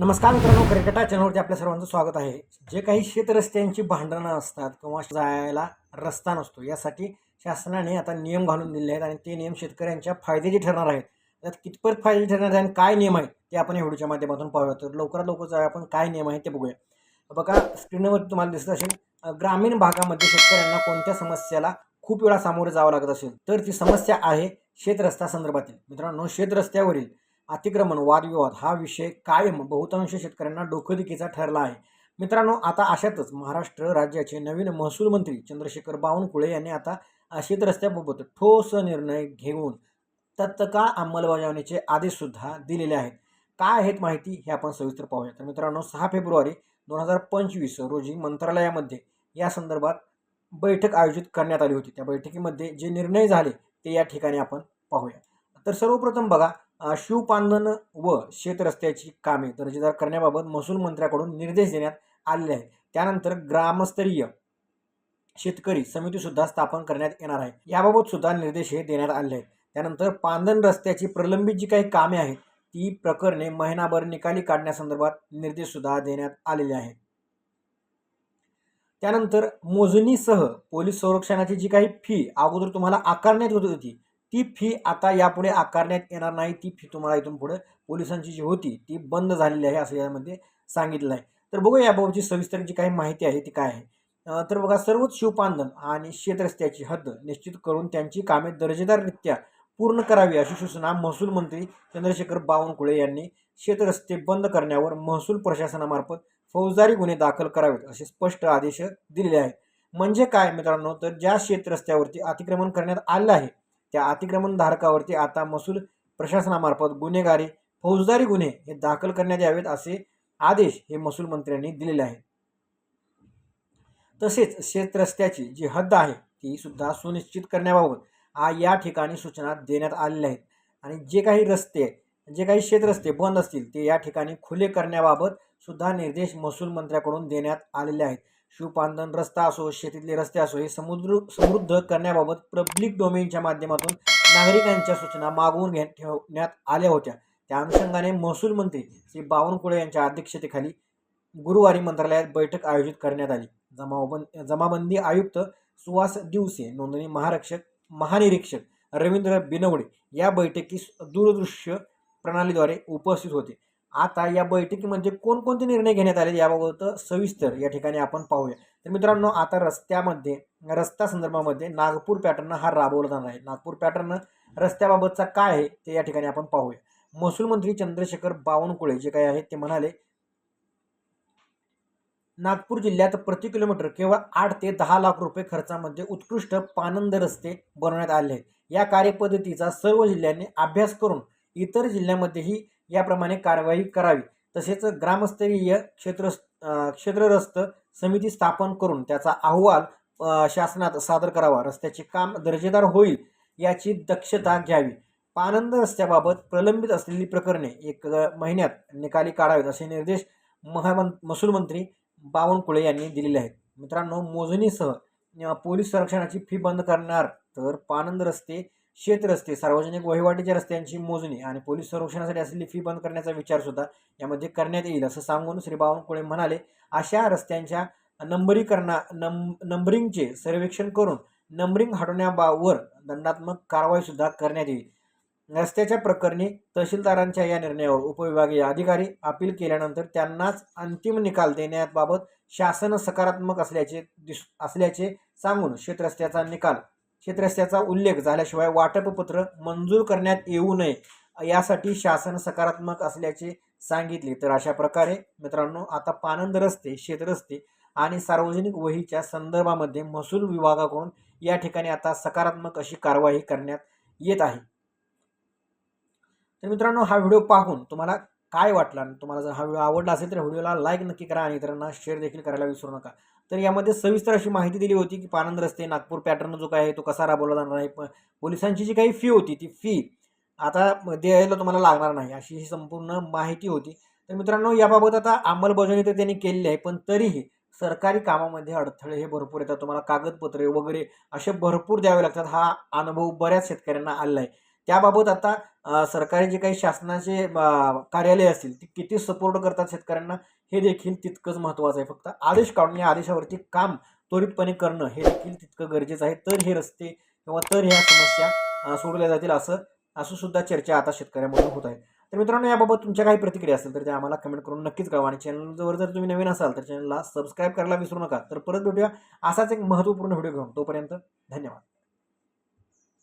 नमस्कार मित्रांनो क्रिकेटा चॅनलवरती आपल्या सर्वांचं स्वागत आहे. जे काही शेतरस्त्यांची भांडणं असतात किंवा जायला रस्ता नसतो यासाठी शासनाने आता नियम घालून दिले आहेत आणि ते नियम शेतकऱ्यांच्या फायद्याचे ठरणार आहेत. त्यात कितपत फायद्याचे ठरणार आहे आणि काय नियम आहेत ते आपण या व्हिडिओच्या माध्यमातून पाहूया. तर लवकरात लवकर जाऊया आपण काय नियम आहेत ते बघूया. बघा स्क्रीनवरती तुम्हाला दिसत असेल ग्रामीण भागामध्ये शेतकऱ्यांना कोणत्या समस्याला खूप वेळा सामोरे जावं लागत असेल तर ती समस्या आहे शेतरस्ता संदर्भातील. मित्रांनो शेतरस्त्यावरील अतिक्रमण वादविवाद हा विषय कायम बहुतांश शेतकऱ्यांना डोकेदुखीचा ठरला आहे. मित्रांनो आता अशातच महाराष्ट्र राज्याचे नवीन महसूल मंत्री चंद्रशेखर बावनकुळे यांनी आता शेतरस्त्याबाबत ठोस निर्णय घेऊन तत्काळ अंमलबजावणीचे आदेशसुद्धा दिलेले आहेत. काय आहेत माहिती हे आपण सविस्तर पाहूया. तर मित्रांनो सहा फेब्रुवारी दोन हजार पंचवीस रोजी मंत्रालयामध्ये या संदर्भात बैठक आयोजित करण्यात आली होती. त्या बैठकीमध्ये जे निर्णय झाले ते या ठिकाणी आपण पाहूया. तर सर्वप्रथम बघा शिवपांधन व शेतरस्त्याची कामे दर्जेदार करण्याबाबत महसूल मंत्र्याकडून निर्देश देण्यात आलेले आहेत. त्यानंतर ग्रामस्तरीय शेतकरी समितीसुद्धा स्थापन करण्यात येणार आहे. याबाबत सुद्धा निर्देश हे देण्यात आले आहेत. त्यानंतर पांधन रस्त्याची प्रलंबित जी काही कामे आहेत ती प्रकरणे महिनाभर निकाली काढण्यासंदर्भात निर्देशसुद्धा देण्यात आलेले आहेत. त्यानंतर मोजणीसह पोलीस संरक्षणाची जी काही फी अगोदर तुम्हाला आकारण्यात होत होती ती फी आता यापुढे आकारण्यात येणार नाही. ती फी तुम्हाला इथून पुढे पोलिसांची जी होती ती बंद झालेली आहे असं यामध्ये सांगितलं आहे. तर बघूया याबाबतची सविस्तर जी काही माहिती आहे ती काय आहे. तर बघा सर्वच शिवपांधन आणि शेतरस्त्याची हद्द निश्चित करून त्यांची कामे दर्जेदाररित्या पूर्ण करावी अशी सूचना महसूल मंत्री चंद्रशेखर बावनकुळे यांनी शेतरस्ते बंद करण्यावर महसूल प्रशासनामार्फत फौजदारी गुन्हे दाखल करावेत असे स्पष्ट आदेश दिलेले आहेत. म्हणजे काय मित्रांनो? तर ज्या शेतरस्त्यावरती अतिक्रमण करण्यात आलं आहे त्या अतिक्रमण धारकावरती आता महसूल प्रशासनामार्फत गुन्हेगारी फौजदारी गुन्हे हे दाखल करण्यात यावेत असे आदेश हे महसूल मंत्र्यांनी दिलेले आहेत. तसेच शेतरस्त्याची जी हद्द आहे ती सुद्धा सुनिश्चित करण्याबाबत आ या ठिकाणी सूचना देण्यात आलेल्या आहेत. आणि जे काही रस्ते जे काही शेतरस्ते बंद असतील ते या ठिकाणी खुले करण्याबाबत सुद्धा निर्देश महसूल मंत्र्याकडून देण्यात आलेले आहेत. शिवपांधन रस्ता असो शेतीतले रस्ते असो हे समुद्र समृद्ध करण्याबाबत पब्लिक डोमेनच्या माध्यमातून नागरिकांच्या सूचना मागवून घे ठेवण्यात आल्या होत्या. त्या अनुषंगाने महसूल मंत्री श्री बावनकुळे यांच्या अध्यक्षतेखाली गुरुवारी मंत्रालयात बैठक आयोजित करण्यात आली. जमावबंद जमाबंदी आयुक्त सुहास दिवसे नोंदणी महारक्षक महानिरीक्षक रवींद्र बिनवडे या बैठकीस दूरदृश्य प्रणालीद्वारे उपस्थित होते. आता या बैठकीमध्ये म्हणजे कोणकोणते निर्णय घेण्यात आले याबाबत सविस्तर या ठिकाणी आपण पाहूया. तर मित्रांनो आता रस्त्यामध्ये रस्ता संदर्भामध्ये नागपूर पॅटर्न हा राबवला जाणार आहे. नागपूर पॅटर्न रस्त्याबाबतचा काय आहे ते या ठिकाणी आपण पाहूया. महसूल मंत्री चंद्रशेखर बावनकुळे जे काही आहेत ते म्हणाले नागपूर जिल्ह्यात प्रति किलोमीटर केवळ आठ ते दहा लाख रुपये खर्चामध्ये उत्कृष्ट पानंद रस्ते बनवण्यात आले आहेत. या कार्यपद्धतीचा सर्व जिल्ह्यांनी अभ्यास करून इतर जिल्ह्यांमध्येही याप्रमाणे कारवाई करावी. तसेच ग्रामस्तरीय क्षेत्र क्षेत्ररस्त समिती स्थापन करून त्याचा अहवाल शासनात सादर करावा. रस्त्याचे काम दर्जेदार होईल याची दक्षता घ्यावी. पानंद रस्त्याबाबत प्रलंबित असलेली प्रकरणे एक महिन्यात निकाली काढावेत असे निर्देश महामं महसूल मंत्री बावनकुळे यांनी दिलेले आहेत. मित्रांनो मोजणीसह पोलीस संरक्षणाची फी बंद करणार तर पानंद रस्ते शेत रस्ते सार्वजनिक वहिवाटीच्या रस्त्यांची मोजणी आणि पोलीस संरक्षणासाठी असलेली फी बंद करण्याचा विचार सुद्धा यामध्ये करण्यात येईल असं सांगून श्री बावनकुळे म्हणाले. अशा रस्त्यांच्या नंबरीकरणा नंब नंबरिंगचे सर्वेक्षण करून नंबरिंग हटवण्याबावर दंडात्मक कारवाई सुद्धा करण्यात येईल. रस्त्याच्या प्रकरणी तहसीलदारांच्या या निर्णयावर उपविभागीय अधिकारी अपील केल्यानंतर त्यांनाच अंतिम निकाल देण्याबाबत शासन सकारात्मक असल्याचे दिस असल्याचे सांगून शेतरस्त्याचा निकाल शेतरस्त्याचा उल्लेख झाल्याशिवाय वाटपपत्र मंजूर करण्यात येऊ नये यासाठी शासन सकारात्मक असल्याचे सांगितले. तर अशा प्रकारे मित्रांनो आता पानंद रस्ते शेतरस्ते आणि सार्वजनिक वहीच्या संदर्भामध्ये महसूल विभागाकडून या ठिकाणी आता सकारात्मक अशी कारवाई करण्यात येत आहे. तर मित्रांनो हा व्हिडिओ पाहून तुम्हाला काय वाटला? आणि तुम्हाला जर हा व्हिडिओ आवडला असेल तर व्हिडिओला लाईक नक्की करा आणि इतरांना शेअर देखील करायला विसरू नका. तर यामध्ये सविस्तर अशी माहिती दिली होती की पानंद रस्ते नागपूर पॅटर्न जो काय आहे तो कसा राबवला जाणार आहे. प पोलिसांची जी काही फी होती ती फी आता द्यायला तुम्हाला लागणार नाही अशी ही संपूर्ण माहिती होती. तर मित्रांनो याबाबत आता अंमलबजावणी तर त्यांनी केलेली आहे पण तरीही सरकारी कामामध्ये अडथळे हे भरपूर येतात. तुम्हाला कागदपत्रे वगैरे असे भरपूर द्यावे लागतात. हा अनुभव बऱ्याच शेतकऱ्यांना आलेला आहे. त्याबाबत आता सरकारी जे काही शासनाचे कार्यालय असतील ती किती सपोर्ट करतात शेतकऱ्यांना हे देखील तितकंच महत्त्वाचं आहे. फक्त आदेश काढून या आदेशावरती काम त्वरितपणे करणं हे देखील तितकं गरजेचं आहे. तर हे रस्ते किंवा तर ह्या समस्या सोडल्या सोडवल्या जातील असं असं सुद्धा चर्चा आता शेतकऱ्यांमधून होत आहे. तर मित्रांनो याबाबत तुमच्या काही प्रतिक्रिया असेल तर त्या आम्हाला कमेंट करून नक्कीच कळवा आणि चॅनलवर जर तुम्ही नवीन असाल तर चॅनलला सबस्क्राईब करायला विसरू नका. तर परत भेटूया असाच एक महत्त्वपूर्ण व्हिडिओ घेऊन. तोपर्यंत धन्यवाद.